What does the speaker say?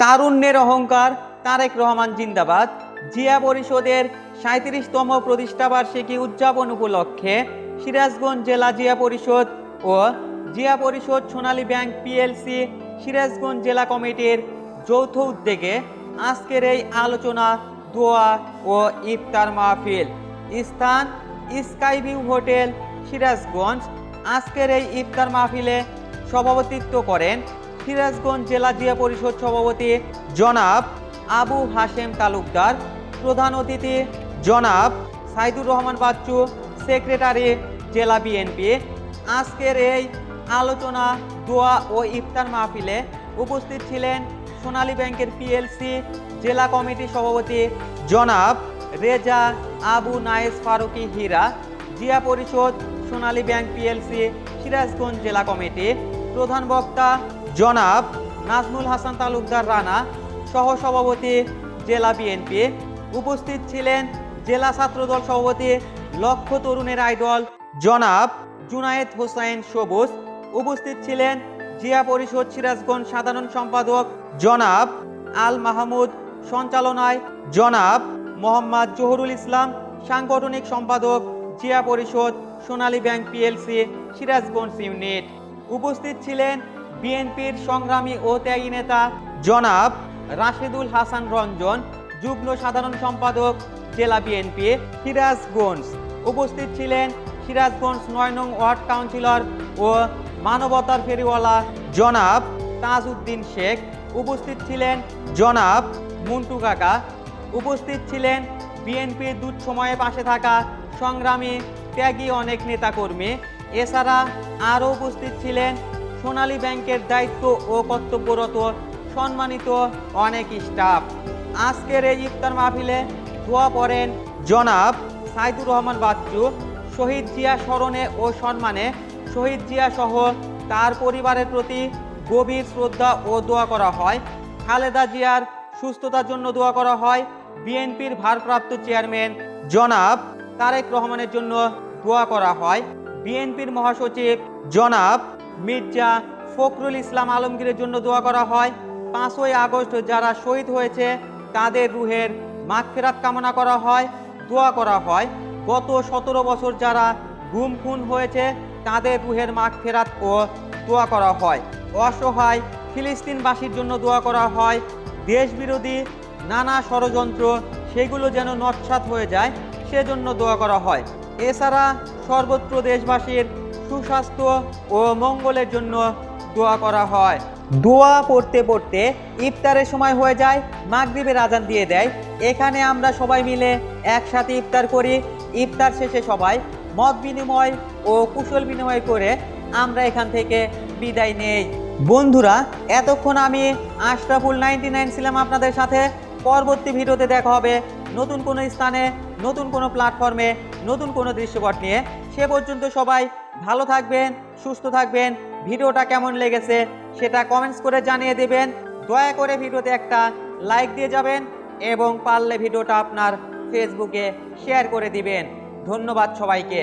তারুণ্যের অহংকার, তারেক রহমান জিন্দাবাদ। জিয়া পরিষদের সাঁত্রিশতম প্রতিষ্ঠাবার্ষিকী উদযাপন উপলক্ষে সিরাজগঞ্জ জেলা জিয়া পরিষদ ও জিয়া পরিষদ সোনালী ব্যাংক পিএলসি সিরাজগঞ্জ জেলা কমিটির যৌথ উদ্যোগে আজকের এই আলোচনা, দোয়া ও ইফতার মাহফিল। স্থান স্কাই ভিউ হোটেল সিরাজগঞ্জ। আজকের এই ইফতার মাহফিলে সভাপতিত্ব করেন সিরাজগঞ্জ জেলা জিয়া পরিষদ সভাপতি জনাব আবু হাশেম তালুকদার, প্রধান অতিথি জনাব সাইদুর রহমান বাচ্চু, সেক্রেটারি জেলা বিএনপি। আজকের এই আলোচনা, দোয়া ও ইফতার মাহফিলে উপস্থিত ছিলেন সোনালী ব্যাংকের পিএলসি জেলা কমিটি সভাপতি জনাব রেজা আবু নায়েস ফারুকি হীরা, জিয়া পরিষদ সোনালী ব্যাংক পিএলসি সিরাজগঞ্জ জেলা কমিটি, প্রধান বক্তা জনাব নাজমুল হাসান তালুকদার রানা সহসভাপতি জেলা বিএনপি। উপস্থিত ছিলেন জেলা ছাত্রদল সভাপতি লক্ষ্য তরুণের আইডল জনাব জুনায়েদ হোসাইন সবুজ। উপস্থিত ছিলেন জিয়া পরিষদ সিরাজগঞ্জ সাধারণ সম্পাদক জনাব আল মাহমুদ। সঞ্চালনায় জনাব মোহাম্মদ জহুরুল ইসলাম। সাংগঠনিক সম্পাদক Zia Parishad Sonali bank PLC Sirajganj unit. উপস্থিত ছিলেন বিএনপির সংগ্রামী ও ত্যাগী নেতা জনাব রাশেদুল হাসান রঞ্জন, যুগ্ম সাধারণ সম্পাদক জেলা বিএনপি সিরাজগঞ্জ। উপস্থিত ছিলেন সিরাজগঞ্জ নয় নং ওয়ার্ড কাউন্সিলর ও মানবতার ফেরিওয়ালা জনাব তাজউদ্দিন শেখ। উপস্থিত ছিলেন জনাব মুন্টু কাকা। উপস্থিত ছিলেন বিএনপির দুধ সময়ে পাশে থাকা সংগ্রামী ত্যাগী অনেক নেতাকর্মী। এছাড়া আরও উপস্থিত ছিলেন সোনালী ব্যাংকের দায়িত্ব ও কর্তব্যরত সম্মানিত অনেক স্টাফ। আজকের এই ইফতার মাহফিলে দোয়া পড়েন জনাব সাইদুর রহমান বাচ্চু, শহীদ জিয়া স্মরণে ও সম্মানে। শহীদ জিয়া সহ তার পরিবারের প্রতি গভীর শ্রদ্ধা ও দোয়া করা হয়। খালেদা জিয়ার সুস্থতার জন্য দোয়া করা হয়। বিএনপির ভারপ্রাপ্ত চেয়ারম্যান জনাব তারেক রহমানের জন্য দোয়া করা হয়। বিএনপির মহাসচিব জনাব মির্জা ফখরুল ইসলাম আলমগীরের জন্য দোয়া করা হয়। পাঁচই আগস্ট যারা শহীদ হয়েছে, তাদের রুহের মাগফিরাত কামনা করা হয়, দোয়া করা হয়। গত সতেরো বছর যারা গুম খুন হয়েছে, তাদের রুহের মাগফিরাত ও দোয়া করা হয়। অসহায় ফিলিস্তিনবাসীর জন্য দোয়া করা হয়। দেশবিরোধী নানা ষড়যন্ত্র, সেগুলো যেন নৎসাত হয়ে যায়, সেজন্য দোয়া করা হয়। এছাড়া সর্বত্র দেশবাসীর সুস্বাস্থ্য ও মঙ্গলের জন্য দোয়া করা হয়। দোয়া পড়তে পড়তে ইফতারের সময় হয়ে যায়, মাগরিবের আজান দিয়ে দেয়। এখানে আমরা সবাই মিলে একসাথে ইফতার করি। ইফতার শেষে সবাই মত বিনিময় ও কুশল বিনিময় করে আমরা এখান থেকে বিদায় নেই। বন্ধুরা, এতক্ষণ আমি আশরাফুল নাইনটি নাইন ছিলাম আপনাদের সাথে। পরবর্তী ভিডিওতে দেখা হবে নতুন কোনো স্থানে, নতুন কোনো প্ল্যাটফর্মে, নতুন কোনো দৃশ্যপট নিয়ে। সে পর্যন্ত সবাই ভালো থাকবেন, সুস্থ থাকবেন। ভিডিওটা কেমন লেগেছে সেটা কমেন্টস করে জানিয়ে দেবেন। দয়া করে ভিডিওতে একটা লাইক দিয়ে যাবেন এবং পারলে ভিডিওটা আপনার ফেসবুকে শেয়ার করে দিবেন। ধন্যবাদ সবাইকে।